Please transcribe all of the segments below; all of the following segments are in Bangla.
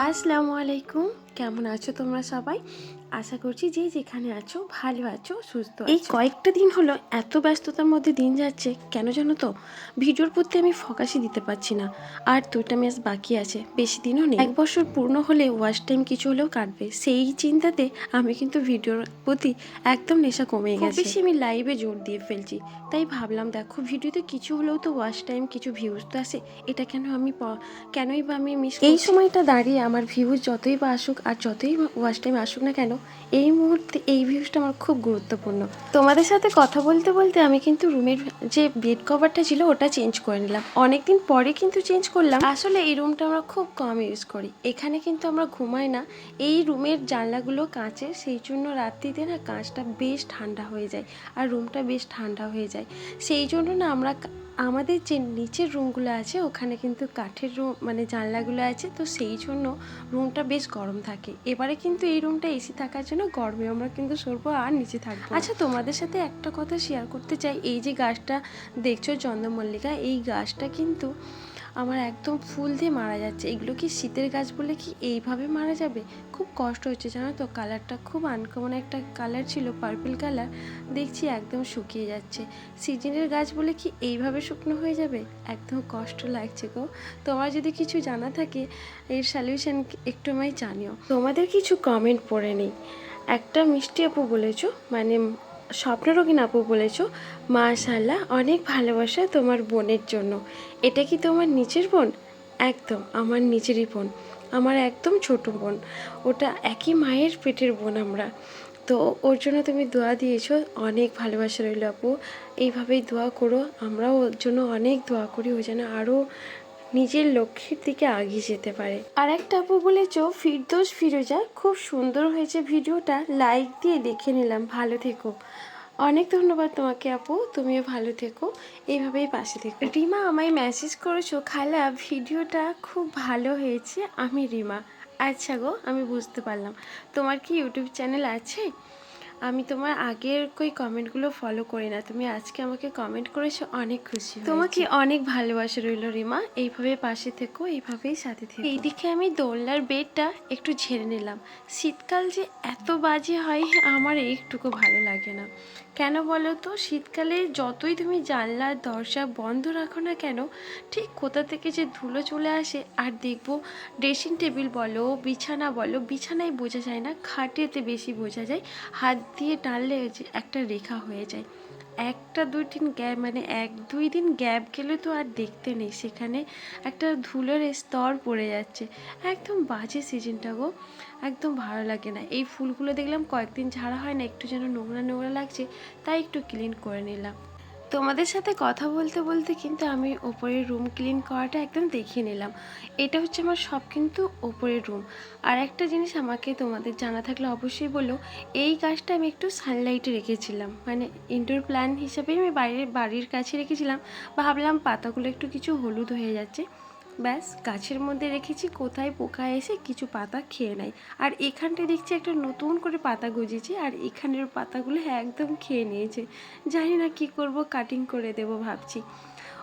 আসসালামু আলাইকুম। কেমন আছো তোমরা সবাই? আশা করছি যে যেখানে আছো ভালো আছো সুস্থ এই কয়েকটা দিন হলো এত ব্যস্ততার মধ্যে দিন যাচ্ছে কেন জানো তো? ভিডিওর প্রতি আমি ফোকাসই দিতে পারছি না। আর দুইটা ম্যাচ বাকি আছে বেশি দিনও নেই। এক বছর পূর্ণ হলে ওয়াচ টাইম কিছু হলেও কাটবে। সেই চিন্তাতে আমি কিন্তু ভিডিওর প্রতি একদম নেশা কমে গেছে। বেশি আমি লাইভে জোর দিয়ে ফেলছি। তাই ভাবলাম দেখো ভিডিওতে কিছু হলেও তো ওয়াশ টাইম কিছু ভিউজ তো আসে এটা কেন আমি কেনই বা আমি মিস এই সময়টা দাঁড়িয়ে আমার ভিউজ যতই বা আসুক আর যতই ওয়াচ টাইম আসুক না কেন, এই মুহূর্তে এই ভিউজটা আমার খুব গুরুত্বপূর্ণ। তোমাদের সাথে কথা বলতে বলতে আমি কিন্তু রুমের যে বেড কভারটা ছিল, ওটা চেঞ্জ করে নিলাম। অনেকদিন পরে কিন্তু চেঞ্জ করলাম। আসলে এই রুমটা আমরা খুব কম ইউজ করি। এখানে কিন্তু আমরা ঘুমাই না। এই রুমের জানলাগুলো কাঁচের সেই জন্য রাত্রিতে না কাঁচটা বেশ ঠান্ডা হয়ে যায়। আর রুমটা বেশ ঠান্ডা হয়ে যায়। সেই জন্য না আমরা আমাদের যে নিচের রুমগুলো আছে, ওখানে কিন্তু কাঠের রুম মানে জানলাগুলো আছে, তো সেই জন্য রুমটা বেশ গরম থাকে। এবারে কিন্তু এই রুমটা এসি থাকার জন্য গরমে আমরা কিন্তু সরবো আর নিচে থাকব। আচ্ছা তোমাদের সাথে একটা কথা শেয়ার করতে চাই। এই যে গাছটা দেখছ চন্দ্রমল্লিকা, এই গাছটা কিন্তু আমার একদম ফুল দিয়ে মারা যাচ্ছে। এগুলো কি শীতের গাছ বলে কি এইভাবে মারা যাবে? খুব কষ্ট হচ্ছে জানো তো? কালারটা খুব আনকমন একটা কালার ছিল পার্পল কালার। দেখছি একদম শুকিয়ে যাচ্ছে। সিজনের গাছ বলে কি এইভাবে শুকনো হয়ে যাবে? একদম কষ্ট লাগছে গো। তোমার যদি কিছু জানা থাকে, এর সলিউশন একটু আমায় জানিও। তোমাদের কিছু কমেন্ট পড়ে নেই। একটা মিষ্টি আপু বলেছ মানে স্বপ্নরোগীন আপু বলেছ? মাশাল্লাহ অনেক ভালোবাসা তোমার বোনের জন্য। এটা কি তোমার নিচের বোন? একদম, আমার নিচেরই বোন। আমার একদম ছোট বোন। ওটা একই মায়ের পেটের বোন আমরা। তো ওর জন্য তুমি দোয়া দিয়েছ, অনেক ভালোবাসা রইল আপু। এইভাবেই দোয়া করো, আমরাও ওর জন্য অনেক দোয়া করি। ও যেন আরও নিজের লক্ষ্যের দিকে এগিয়ে যেতে পারে। আর একটা আপু বলেছ, ফিরদোস, ফিরোজা, খুব সুন্দর হয়েছে ভিডিওটা। লাইক দিয়ে দেখে নিলাম। ভালো থেকো। অনেক ধন্যবাদ তোমাকে আপু। তুমিও ভালো থেকো। এইভাবেই পাশে থেকো। রিমা, আমায় মেসেজ করেছ, খালা, ভিডিওটা খুব ভালো হয়েছে। আমি রিমা। আচ্ছা গো, আমি বুঝতে পারলাম। তোমার কি ইউটিউব চ্যানেল আছে? আমি তোমার আগের কই কমেন্টগুলো ফলো করি না। তুমি আজকে আমাকে কমেন্ট করেছ অনেক খুশি তোমাকে অনেক ভালোবাসা রইল রিমা। এইভাবে পাশে থেকো এইভাবেই সাথে থেকো। এইদিকে আমি দোলনার বেডটা একটু ঝেড়ে নিলাম। শীতকাল যে এত বাজে হয় আমার একটুকু ভালো লাগে না। কেন বলো তো? শীতকালে যতই তুমি জানলা দরজা বন্ধ রাখো না কেন ঠিক কোথা থেকে যে ধুলো চলে আসে আর দেখব ড্রেসিং টেবিল বলো বিছানা বলো বিছানায় বোঝা যায় না খাটেতে বেশি বোঝা যায় হাত দিয়ে টানলে যে একটা রেখা হয়ে যায়। একটা দুই দিন গ্যাপ মানে এক দুই দিন গ্যাপ গেলে তো আর দেখতে নেই। সেখানে একটা ধুলোর স্তর পড়ে যাচ্ছে। একদম বাজে সিজনটা গো। একদম ভালো লাগে না। এই ফুলগুলো দেখলাম কয়েকদিন ঝাড়া হয় না, একটু যেন নোংরা নোংরা লাগছে, তাই একটু ক্লিন করে নিলাম। তোমাদের সাথে কথা বলতে বলতে কিন্তু আমি ওপরের রুম ক্লিন করাটা একদম দেখিয়ে নিলাম। এটা হচ্ছে আমার সব কিন্তু ওপরের রুম আর একটা জিনিস আমাকে তোমাদের জানা থাকলে অবশ্যই বলো, এই কাজটা আমি একটু সানলাইটে রেখেছিলাম। মানে ইনডোর প্ল্যান হিসেবেই আমি বাইরে, বাড়ির কাছে রেখেছিলাম। ভাবলাম পাতাগুলো একটু কিছু হলুদ হয়ে যাচ্ছে। ব্যাস, গাছের মধ্যে রেখেছি, কোথায় পোকা এসে কিছু পাতা খেয়ে নেয় আর এখানটায় দেখছি একটা নতুন করে পাতা গজিয়েছে, আর এখানের পাতাগুলো একদম খেয়ে নিয়েছে। জানি না কি করব কাটিং করে দেব ভাবছি।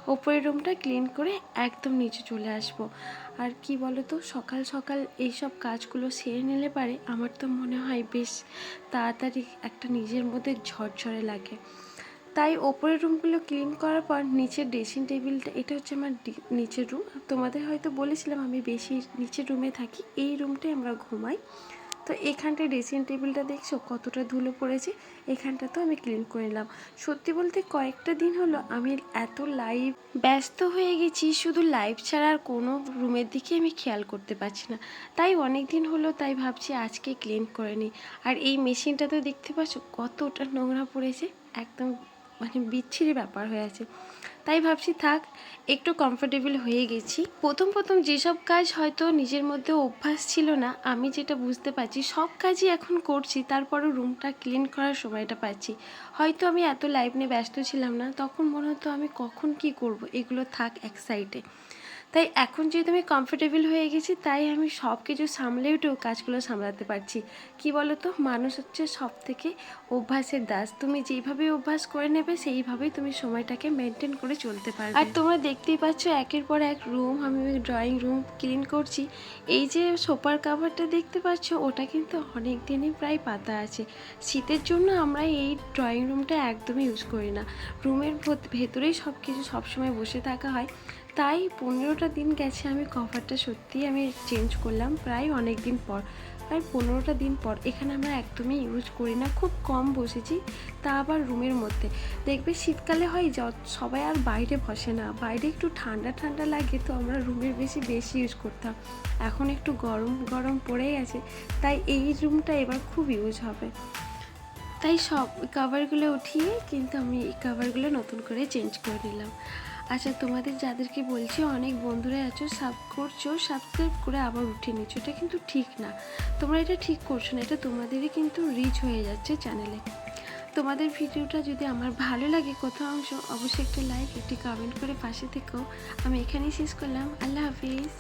ওপরের রুমটা ক্লিন করে একদম নিচে চলে আসব। আর কি বলো তো সকাল সকাল এইসব কাজগুলো সেরে নিলে পারে, আমার তো মনে হয় বেশ তাড়াতাড়ি একটা নিজের মধ্যে ঝরঝরে লাগে। তাই ওপরের রুমগুলো ক্লিন করার পর নিচের ড্রেসিং টেবিলটা এটা হচ্ছে আমার নিচের রুম। তোমাদের হয়তো বলেছিলাম আমি বেশি নিচের রুমে থাকি, এই রুমটাই আমরা ঘুমাই। তো এখানটায় ড্রেসিং টেবিলটা দেখছ, কতটা ধুলো পড়েছে এখানটা তো আমি ক্লিন করে নিলাম। সত্যি বলতে কয়েকটা দিন হলো আমি এত লাইভ ব্যস্ত হয়ে গেছি, শুধু লাইভ ছাড়া আর কোনো রুমের দিকে আমি খেয়াল করতে পারছি না। তাই অনেক দিন হলো, তাই ভাবছি আজকে ক্লিন করে নিই। আর এই মেশিনটা তো দেখতে পাচ্ছ কতটা নোংরা পড়েছে, একদম মানে বিচ্ছিরি ব্যাপার হয়ে আছে। তাই ভাবছি থাক, একটু কমফোর্টেবল হয়ে গেছি। প্রথম প্রথম যেসব কাজ হয়তো নিজের মধ্যে অভ্যাস ছিল না, আমি যেটা বুঝতে পারছি, সব কাজই এখন করছি, তারপরও রুমটা ক্লিন করার সময়টা পাচ্ছি। হয়তো আমি এত লাইফ নিয়ে ব্যস্ত ছিলাম না, তখন মনে হতো আমি কখন কি করব, এগুলো থাক এক সাইডে তাই এখন যেহেতু আমি কমফোর্টেবল হয়ে গেছি, তাই আমি সব কিছু সামলে উঠেও কাজগুলো সামলাতে পারছি। কি বলো তো মানুষ হচ্ছে সব থেকে অভ্যাসের দাস। তুমি যেইভাবে অভ্যাস করে নেবে, সেইভাবেই তুমি সময়টাকে মেনটেন করে চলতে পারবে। আর তোমরা দেখতেই পাচ্ছ, একের পর এক রুম আমি ড্রয়িং রুম ক্লিন করছি। এই যে সোফার কাভারটা দেখতে পাচ্ছ, ওটা কিন্তু অনেক দিনই প্রায় পাতা আছে। শীতের জন্য আমরা এই ড্রয়িং রুমটা একদমই ইউজ করি না। রুমের ভেতরেই সব কিছু সবসময় বসে থাকা হয়। তাই পনেরোটা দিন গেছে আমি কভারটা সত্যিই আমি চেঞ্জ করলাম প্রায় অনেক দিন পর। প্রায় পনেরোটা দিন পর এখানে আমরা একদমই ইউজ করি না, খুব কম বসেছি, তা আবার রুমের মধ্যে। দেখবে শীতকালে হয় যত সবাই আর বাইরে বসে না, বাইরে একটু ঠান্ডা ঠান্ডা লাগে তো আমরা রুমের বেশি বেশি ইউজ করতাম। এখন একটু গরম গরম পড়ে গেছে তাই এই রুমটা এবার খুব ইউজ হবে। তাই সব কাভারগুলো উঠিয়ে কিন্তু আমি এই কাভারগুলো নতুন করে চেঞ্জ করে নিলাম। আচ্ছা তোমাদের যাদেরকে বলছি, অনেক বন্ধুরা আছো সাব করছ সাবস্ক্রাইব করে আবার উঠে নিচ্ছ এটা কিন্তু ঠিক না। তোমরা এটা ঠিক করছ না, এটা তোমাদেরই কিন্তু রিচ হয়ে যাচ্ছে চ্যানেলে তোমাদের ভিডিওটা যদি আমার ভালো লাগে কোথাও অংশ, অবশ্যই একটা লাইক একটি কমেন্ট করে পাশে থেকেও আমি এখানেই শেষ করলাম। আল্লাহ হাফিজ।